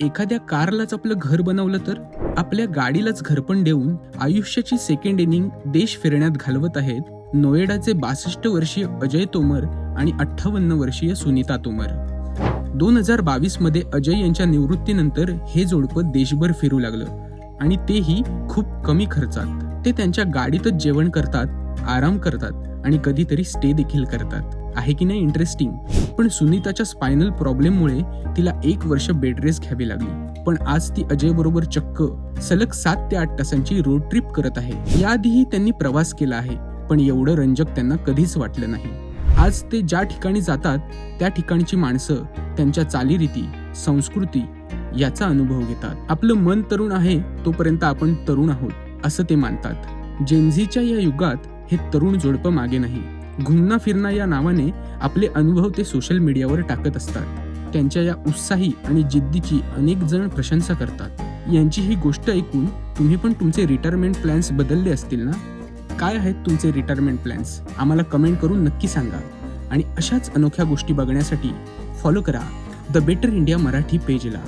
एखाद्या कारलाच आपलं घर बनवलं तर आपल्या गाडीलाच घरपण देऊन आयुष्याची सेकंड इनिंग देश फिरण्यात घालवत आहेत नोएडाचे बासष्ट वर्षीय अजय तोमर आणि अठ्ठावन्न वर्षीय सुनीता तोमर. दोन हजार बावीसमध्ये अजय यांच्या निवृत्तीनंतर हे जोडपं देशभर फिरू लागलं आणि तेही खूप कमी खर्चात. ते त्यांच्या गाडीतच जेवण करतात आराम करतात आणि कधीतरी स्टे देखील करतात. आहे की नाही इंटरेस्टिंग पण सुनीताच्या स्पायनल प्रॉब्लेममुळे तिला एक वर्ष बेड रेस घ्यावी लागली. पण आज ती अजय बरोबर चक्क सलग सात ते आठ तासांची रोड ट्रिप करत आहे. याआधीही त्यांनी प्रवास केला आहे पण एवढं रंजक त्यांना कधीच वाटलं नाही. आज ते ज्या ठिकाणी जातात त्या ठिकाणची माणसं त्यांच्या चालीरीती संस्कृती याचा अनुभव घेतात. आपलं मन तरुण आहे तोपर्यंत आपण तरुण आहोत असं ते मानतात. जेन्झीच्या या युगात हे तरुण जोडपं मागे नाही. घुमना फिरणा या नावाने आपले अनुभव ते सोशल मीडियावर टाकत असतात. त्यांच्या या उत्साही आणि जिद्दीची अनेक जण प्रशंसा करतात. यांची ही गोष्ट ऐकून तुम्ही पण तुमचे रिटायरमेंट प्लॅन्स बदलले असतील ना? काय आहेत तुमचे रिटायरमेंट प्लॅन्स आम्हाला कमेंट करून नक्की सांगा. आणि अशाच अनोख्या गोष्टी बघण्यासाठी फॉलो करा. The better India Marathi पेजला